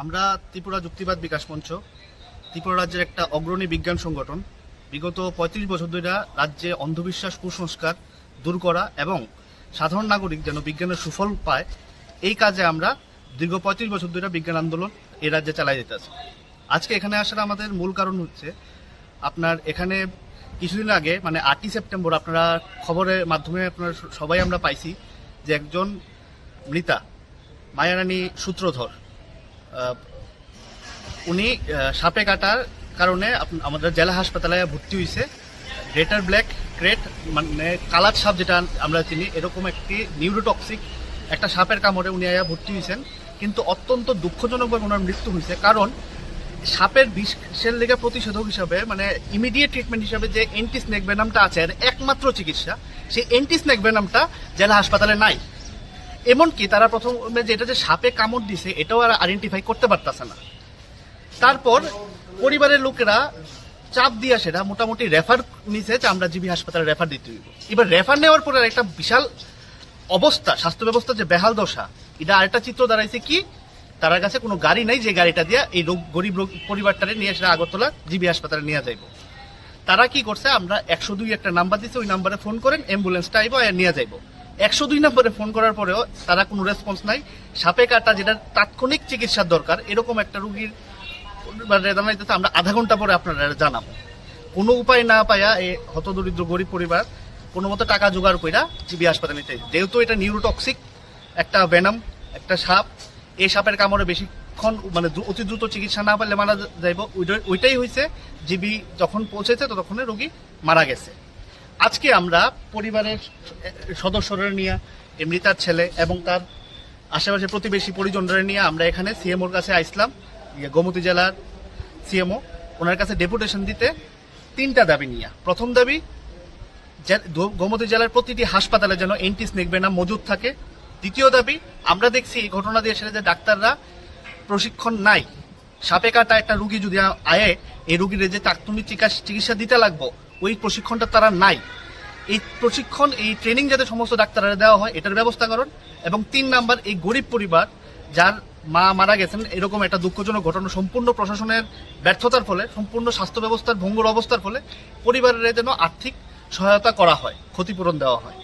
আমরা ত্রিপুরা যুক্তিবাদ বিকাশ মঞ্চ, ত্রিপুরা রাজ্যের একটা অগ্রণী বিজ্ঞান সংগঠন, বিগত পঁয়ত্রিশ বছর ধরে রাজ্যে অন্ধবিশ্বাস, কুসংস্কার দূর করা এবং সাধারণ নাগরিক যেন বিজ্ঞানের সুফল পায়, এই কাজে আমরা দীর্ঘ পঁয়ত্রিশ বছর ধরে বিজ্ঞান আন্দোলন এই রাজ্যে চালাই যেতেছে আজকে এখানে আসার আমাদের মূল কারণ হচ্ছে আপনার এখানে কিছুদিন আগে মানে আটই সেপ্টেম্বর, আপনারা খবরের মাধ্যমে আপনারা সবাই আমরা পাইছি যে একজন মৃতা মায়ারানী সূত্রধর। উনি সাপে কাটার কারণে আমাদের জেলা হাসপাতালে ভর্তি হয়েছে গ্রেটার ব্ল্যাক ক্রেট মানে কালার সাপ যেটা আমরা চিনি, এরকম একটি নিউরোটক্সিক একটা সাপের কামড়ে উনি আয়া ভর্তি হয়েছেন কিন্তু অত্যন্ত দুঃখজনকভাবে ওনার মৃত্যু হয়েছে কারণ সাপের বিষের লেগে প্রতিষেধক হিসাবে মানে ইমিডিয়েট ট্রিটমেন্ট হিসাবে যে এন্টি স্নেক আছে একমাত্র চিকিৎসা, সেই এন্টি স্নেক জেলা হাসপাতালে নাই। এমনকি তারা প্রথমে যে এটা যে সাপে কামড় দিছে, এটাও আর আইডেন্টিফাই করতে পারতেছে না। তারপর পরিবারের লোকেরা চাপ দিয়া সেটা মোটামুটি রেফার নিছে আমরা জিবি হাসপাতালে রেফার দিতে হইব। এবার রেফার নেওয়ার পরে একটা বিশাল অবস্থা, স্বাস্থ্য ব্যবস্থা যে বেহাল দশা, এটা আরেকটা চিত্র দাঁড়াইছে কি, তার কাছে কোনো গাড়ি নাই যে গাড়িটা দিয়া এই রোগ, গরিব রোগ পরিবারটারে নিয়ে সেটা আগরতলা জিবি হাসপাতালে নিয়ে যাইব। তারা কি করছে, আমরা একশো দুই একটা নাম্বার দিচ্ছে ওই নাম্বারে ফোন করেন অ্যাম্বুলেন্সটা আইব আর নিয়ে যাইব। একশো দুই নম্বরে ফোন করার পরেও তারা কোনো রেসপন্স নাই। সাপে কাটা যেটা তাৎক্ষণিক চিকিৎসার দরকার, এরকম একটা রুগীর জানাইতেছে আমরা আধা ঘণ্টা পরে আপনারা জানাব। কোনো উপায় না পাইয়া এই হতদরিদ্র গরিব পরিবার কোনো মতো টাকা জোগাড় কইরা জিবি হাসপাতালে নিতে। যেহেতু এটা নিউরোটক্সিক একটা ভেনাম, একটা সাপ এই সাপের কামড়ে বেশিক্ষণ মানে অতি দ্রুত চিকিৎসা না পারলে মারা যাইব। ওইটা- ওইটাই হয়েছে জিবি যখন পৌঁছেছে ততক্ষণে রোগী মারা গেছে। আজকে আমরা পরিবারের সদস্যরা নিয়ে এমনিতার ছেলে এবং তার আশেপাশে প্রতিবেশী পরিজনরা নিয়ে আমরা এখানে সিএমওর কাছে আইসলাম ইয়ে গোমতী জেলার সিএমও, ওনার কাছে ডেপুটেশন দিতে তিনটা দাবি নিয়ে। প্রথম দাবি গোমতী জেলার প্রতিটি হাসপাতালে যেন এন্টি স্নেক ভেনাম মজুদ থাকে। দ্বিতীয় দাবি, আমরা দেখছি এই ঘটনা দিয়ে সেটা যে ডাক্তাররা প্রশিক্ষণ নাই। সাপে কাটা একটা রুগী যদি আয়ে, এই রুগীর যে চিকিৎসা- চিকিৎসা দিতে লাগবো ওই প্রশিক্ষণটা তারা নাই। এই প্রশিক্ষণ, এই ট্রেনিং যাতে সমস্ত ডাক্তাররা দেওয়া হয়, এটার ব্যবস্থা করুন। এবং তিন নাম্বার, এই গরিব পরিবার, যার মা মারা গেছেন, এরকম একটা দুঃখজনক ঘটনা সম্পূর্ণ প্রশাসনের ব্যর্থতার ফলে, সম্পূর্ণ স্বাস্থ্য ব্যবস্থার ভঙ্গুর অবস্থার ফলে, পরিবারের যেন আর্থিক সহায়তা করা হয়, ক্ষতিপূরণ দেওয়া হয়।